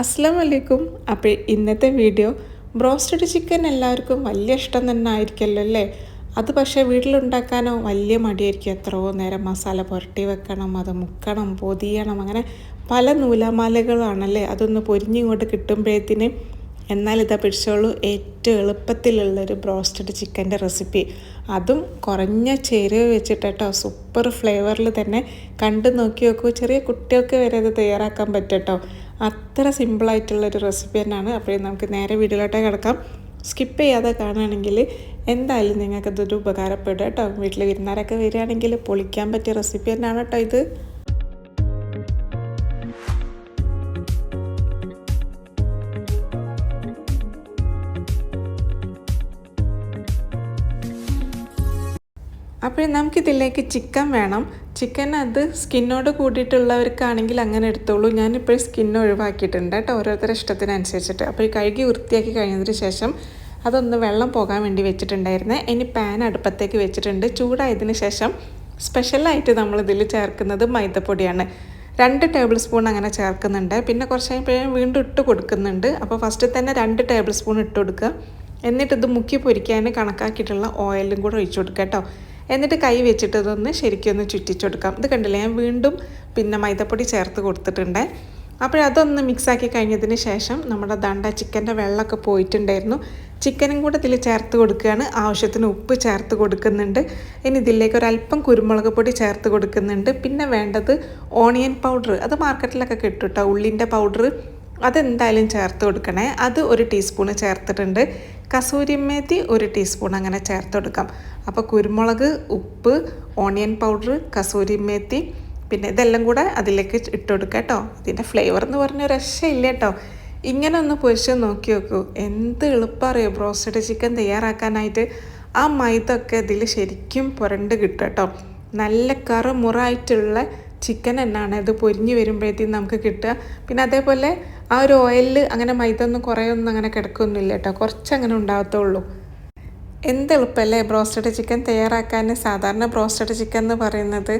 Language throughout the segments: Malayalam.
അസ്സാം വലൈക്കും അപ്പോൾ ഇന്നത്തെ വീഡിയോ ബ്രോസ്റ്റഡ് ചിക്കൻ എല്ലാവർക്കും വലിയ ഇഷ്ടം തന്നെ ആയിരിക്കുമല്ലോ അല്ലേ? അത് പക്ഷേ വീട്ടിലുണ്ടാക്കാനോ വലിയ മടിയായിരിക്കും. എത്രയോ നേരം മസാല പുരട്ടി വെക്കണം അത് മുക്കണം പൊതിയണം അങ്ങനെ പല നൂലാമാലകളാണല്ലേ? അതൊന്ന് പൊരിഞ്ഞിങ്ങോട്ട് കിട്ടുമ്പോഴത്തേന് എന്നാൽ ഇതാ പിടിച്ചോളൂ ഏറ്റവും എളുപ്പത്തിലുള്ളൊരു ബ്രോസ്റ്റഡ് ചിക്കന്റെ റെസിപ്പി. അതും കുറഞ്ഞ ചേരുവ വെച്ചിട്ട് കേട്ടോ സൂപ്പർ ഫ്ലേവറിൽ തന്നെ കണ്ടു നോക്കി നോക്കൂ ചെറിയ കുട്ടികൾക്ക് വരെ അത് തയ്യാറാക്കാൻ പറ്റട്ടോ. അത്ര സിമ്പിളായിട്ടുള്ളൊരു റെസിപ്പി തന്നെയാണ്. അപ്പോൾ നമുക്ക് നേരെ വീട്ടിലോട്ടേ കിടക്കാം. സ്കിപ്പ് ചെയ്യാതെ കാണുകയാണെങ്കിൽ എന്തായാലും നിങ്ങൾക്കതൊരു ഉപകാരപ്പെടും കേട്ടോ. വീട്ടിൽ വിരുന്നാരൊക്കെ വരികയാണെങ്കിൽ പൊളിക്കാൻ പറ്റിയ റെസിപ്പി തന്നെയാണ് കേട്ടോ ഇത്. അപ്പോൾ നമുക്കിതിലേക്ക് ചിക്കൻ വേണം. ചിക്കൻ അത് സ്കിന്നോട് കൂടിയിട്ടുള്ളവർക്കാണെങ്കിൽ അങ്ങനെ എടുത്തോളൂ. ഞാനിപ്പോൾ സ്കിൻ ഒഴിവാക്കിയിട്ടുണ്ട് കേട്ടോ ഓരോരുത്തരുടെ ഇഷ്ടത്തിനനുസരിച്ചിട്ട്. അപ്പോൾ ഈ കഴുകി വൃത്തിയാക്കി കഴിഞ്ഞതിന് ശേഷം അതൊന്ന് വെള്ളം പോകാൻ വേണ്ടി വെച്ചിട്ടുണ്ടായിരുന്നേ. ഇനി പാൻ അടുപ്പത്തേക്ക് വെച്ചിട്ടുണ്ട്. ചൂടായതിന് ശേഷം സ്പെഷ്യലായിട്ട് നമ്മളിതിൽ ചേർക്കുന്നത് മൈദപ്പൊടിയാണ്. രണ്ട് ടേബിൾ സ്പൂൺ അങ്ങനെ ചേർക്കുന്നുണ്ട്. പിന്നെ കുറച്ച് കഴിയുമ്പോഴും വീണ്ടും ഇട്ട് കൊടുക്കുന്നുണ്ട്. അപ്പോൾ ഫസ്റ്റ് തന്നെ രണ്ട് ടേബിൾ സ്പൂൺ ഇട്ട് കൊടുക്കുക. എന്നിട്ട് ഇത് മുക്കി പൊരിക്കാൻ കണക്കാക്കിയിട്ടുള്ള ഓയിലും കൂടെ ഒഴിച്ചു കൊടുക്കുക കേട്ടോ. എന്നിട്ട് കൈ വെച്ചിട്ട് ഇതൊന്ന് ശരിക്കും ഒന്ന് ചുറ്റിച്ചെടുക്കാം ഇത് കണ്ടില്ലേ? ഞാൻ വീണ്ടും പിന്നെ മൈദപ്പൊടി ചേർത്ത് കൊടുത്തിട്ടുണ്ട്. അപ്പോഴതൊന്ന് മിക്സാക്കി കഴിഞ്ഞതിന് ശേഷം നമ്മുടെ ദണ്ട ചിക്കന്റെ വെള്ളമൊക്കെ പോയിട്ടുണ്ടായിരുന്നു. ചിക്കനും കൂടെ ഇതിൽ ചേർത്ത് കൊടുക്കുകയാണ്. ആവശ്യത്തിന് ഉപ്പ് ചേർത്ത് കൊടുക്കുന്നുണ്ട്. ഇനി ഇതിലേക്ക് ഒരല്പം കുരുമുളക് പൊടി ചേർത്ത് കൊടുക്കുന്നുണ്ട്. പിന്നെ വേണ്ടത് ഓണിയൻ പൗഡർ അത് മാർക്കറ്റിലൊക്കെ കിട്ടും കേട്ടോ ഉള്ളിന്റെ പൗഡർ അതെന്തായാലും ചേർത്ത് കൊടുക്കണേ. അത് ഒരു ടീസ്പൂണ് ചേർത്തിട്ടുണ്ട്. കസൂരിമേത്തി ഒരു ടീസ്പൂൺ അങ്ങനെ ചേർത്ത് കൊടുക്കാം. അപ്പോൾ കുരുമുളക് ഉപ്പ് ഓണിയൻ പൗഡർ കസൂരിമേത്തി പിന്നെ ഇതെല്ലാം കൂടെ അതിലേക്ക് ഇട്ട് കൊടുക്കുക കേട്ടോ. ഇതിന്റെ ഫ്ലേവർ എന്ന് പറഞ്ഞ രക്ഷയില്ല കേട്ടോ. ഇങ്ങനെ ഒന്ന് പൊരിച്ച് നോക്കി നോക്കൂ. എന്ത് എളുപ്പം അറിയോ? ബ്രോസ്റ്റഡ് ചിക്കൻ തയ്യാറാക്കാനായിട്ട് ആ മൈദ ഒക്കെ ഇതിൽ ശരിക്കും പുരണ്ട് കിട്ടും കേട്ടോ. നല്ല കറുമുറായിട്ടുള്ള ചിക്കൻ എന്നാണ് ഇത് പൊരിഞ്ഞ് വരുമ്പോഴത്തേക്കും നമുക്ക് കിട്ടുക. പിന്നെ അതേപോലെ ആ ഒരു ഓയിലിൽ അങ്ങനെ മൈദ ഒന്നും കുറേ ഒന്നും അങ്ങനെ കിടക്കൊന്നുമില്ല കേട്ടോ. കുറച്ച് അങ്ങനെ ഉണ്ടാകത്തുള്ളൂ. എന്ത് എളുപ്പമല്ലേ ബ്രോസ്റ്റഡ് ചിക്കൻ തയ്യാറാക്കാൻ? സാധാരണ ബ്രോസ്റ്റഡ് ചിക്കൻ എന്ന് പറയുന്നത്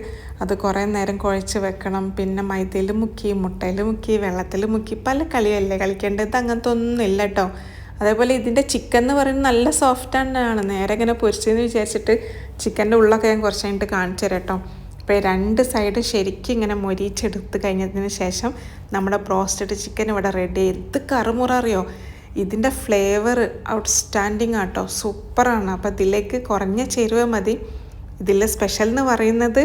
അത് കുറേ നേരം കുഴച്ച് വെക്കണം. പിന്നെ മൈദയിൽ മുക്കി മുട്ടയിൽ മുക്കി വെള്ളത്തിൽ മുക്കി പല കളിയല്ലേ കളിക്കേണ്ടത്? അങ്ങനത്തെ ഒന്നും ഇല്ല കേട്ടോ. അതേപോലെ ഇതിന്റെ ചിക്കൻ എന്ന് പറയുന്നത് നല്ല സോഫ്റ്റ് ആണ് നേരെ ഇങ്ങനെ പൊരിച്ചെന്ന് വിചാരിച്ചിട്ട് ചിക്കന്റെ ഉള്ളൊക്കെ ഞാൻ കുറച്ച് കഴിഞ്ഞിട്ട് കാണിച്ചു തരാം കേട്ടോ. അപ്പോൾ രണ്ട് സൈഡ് ശരിക്കും ഇങ്ങനെ മൊരിച്ചെടുത്ത് കഴിഞ്ഞതിന് ശേഷം നമ്മുടെ ബ്രോസ്റ്റഡ് ചിക്കൻ ഇവിടെ റെഡി എന്ത് കറുമുറ അറിയോ? ഇതിന്റെ ഫ്ലേവർ ഔട്ട്സ്റ്റാൻഡിങ് ആട്ടോ. സൂപ്പറാണ് അപ്പോൾ ഇതിലേക്ക് കുറഞ്ഞ ചേരുവ മതി. ഇതിൽ സ്പെഷ്യൽ എന്ന് പറയുന്നത്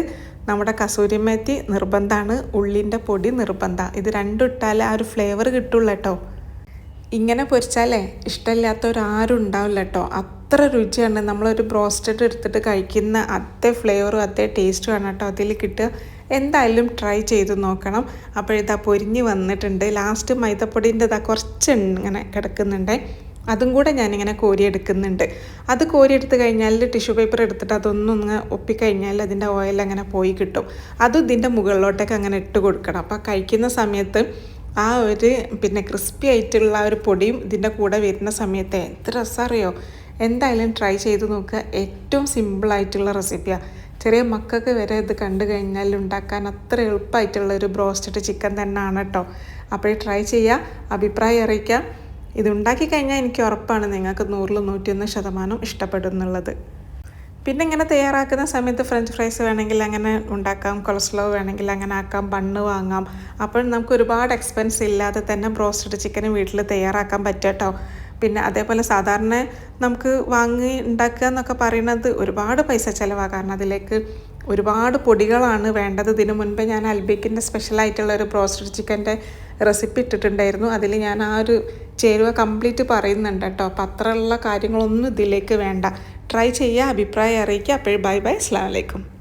നമ്മുടെ കസൂരിമേത്തി നിർബന്ധമാണ് ഉള്ളിന്റെ പൊടി നിർബന്ധം. ഇത് രണ്ടും ഇട്ടാലേ ആ ഒരു ഫ്ലേവർ കിട്ടുള്ളൂ കേട്ടോ. ഇങ്ങനെ പൊരിച്ചാലേ ഇഷ്ടമില്ലാത്തവരാരും ഉണ്ടാവില്ല കേട്ടോ. അത്ര രുചിയാണ്. നമ്മളൊരു ബ്രോസ്റ്റഡ് എടുത്തിട്ട് കഴിക്കുന്ന അത്തേ ഫ്ലേവറും അത്തേ ടേസ്റ്റും ആണ് കേട്ടോ അതിൽ കിട്ടുക. എന്തായാലും ട്രൈ ചെയ്ത് നോക്കണം. അപ്പോഴിതാ പൊരിഞ്ഞ് വന്നിട്ടുണ്ട്. ലാസ്റ്റ് മൈദപ്പൊടിന്റെ ഇതാ കുറച്ച് ഇങ്ങനെ കിടക്കുന്നുണ്ട്. അതും കൂടെ ഞാനിങ്ങനെ കോരിയെടുക്കുന്നുണ്ട്. അത് കോരിയെടുത്ത് കഴിഞ്ഞാൽ ടിഷ്യൂ പേപ്പർ എടുത്തിട്ട് അതൊന്നൊന്ന് ഒപ്പിക്കഴിഞ്ഞാൽ അതിന്റെ ഓയിൽ അങ്ങനെ പോയി കിട്ടും. അതും ഇതിന്റെ മുകളിലോട്ടേക്ക് അങ്ങനെ ഇട്ട് കൊടുക്കണം. അപ്പോൾ കഴിക്കുന്ന സമയത്ത് ആ ഒരു പിന്നെ ക്രിസ്പി ആയിട്ടുള്ള ഒരു പൊടിയും ഇതിന്റെ കൂടെ വരുന്ന സമയത്ത് എത്ര രസമറിയോ? എന്തായാലും ട്രൈ ചെയ്ത് നോക്കുക ഏറ്റവും സിമ്പിളായിട്ടുള്ള റെസിപ്പിയാണ് ചെറിയ മക്കൾക്ക് വരെ ഇത് കണ്ടു കഴിഞ്ഞാൽ ഉണ്ടാക്കാൻ അത്ര എളുപ്പമായിട്ടുള്ള ഒരു ബ്രോസ്റ്റഡ് ചിക്കൻ തന്നെയാണ് കേട്ടോ അപ്പോൾ ട്രൈ ചെയ്യുക അഭിപ്രായം അറിയിക്കാം. ഇതുണ്ടാക്കി കഴിഞ്ഞാൽ എനിക്ക് ഉറപ്പാണ് നിങ്ങൾക്ക് നൂറിൽ നൂറ്റിയൊന്ന് ശതമാനം ഇഷ്ടപ്പെടും എന്നുള്ളത്. പിന്നെ ഇങ്ങനെ തയ്യാറാക്കുന്ന സമയത്ത് ഫ്രഞ്ച് ഫ്രൈസ് വേണമെങ്കിൽ അങ്ങനെ ഉണ്ടാക്കാം. കൊളസ്ട്രോ വേണമെങ്കിൽ അങ്ങനെ ആക്കാം. ബണ്ണ് വാങ്ങാം. അപ്പോൾ നമുക്ക് ഒരുപാട് എക്സ്പെൻസ് ഇല്ലാതെ തന്നെ ബ്രോസ്റ്റഡ് ചിക്കൻ വീട്ടിൽ തയ്യാറാക്കാൻ പറ്റും കേട്ടോ പിന്നെ അതേപോലെ സാധാരണ നമുക്ക് വാങ്ങി ഉണ്ടാക്കുക എന്നൊക്കെ പറയുന്നത് ഒരുപാട് പൈസ ചിലവാണ് കാരണം അതിലേക്ക് ഒരുപാട് പൊടികളാണ് വേണ്ടത്. ഇതിനു മുൻപേ ഞാൻ അൽബിക്കിന്റെ സ്പെഷ്യലായിട്ടുള്ള ഒരു ബ്രോസ്റ്റഡ് ചിക്കന്റെ റെസിപ്പി ഇട്ടിട്ടുണ്ടായിരുന്നു. അതിൽ ഞാൻ ആ ഒരു ചേരുവ കംപ്ലീറ്റ് പറയുന്നുണ്ട് കേട്ടോ. അപ്പം അത്രയുള്ള കാര്യങ്ങളൊന്നും ഇതിലേക്ക് വേണ്ട. ട്രൈ ചെയ്യുക അഭിപ്രായം അറിയിക്കുക. അപ്പോൾ ബൈ ബൈ അസ്ലാം വലൈക്കും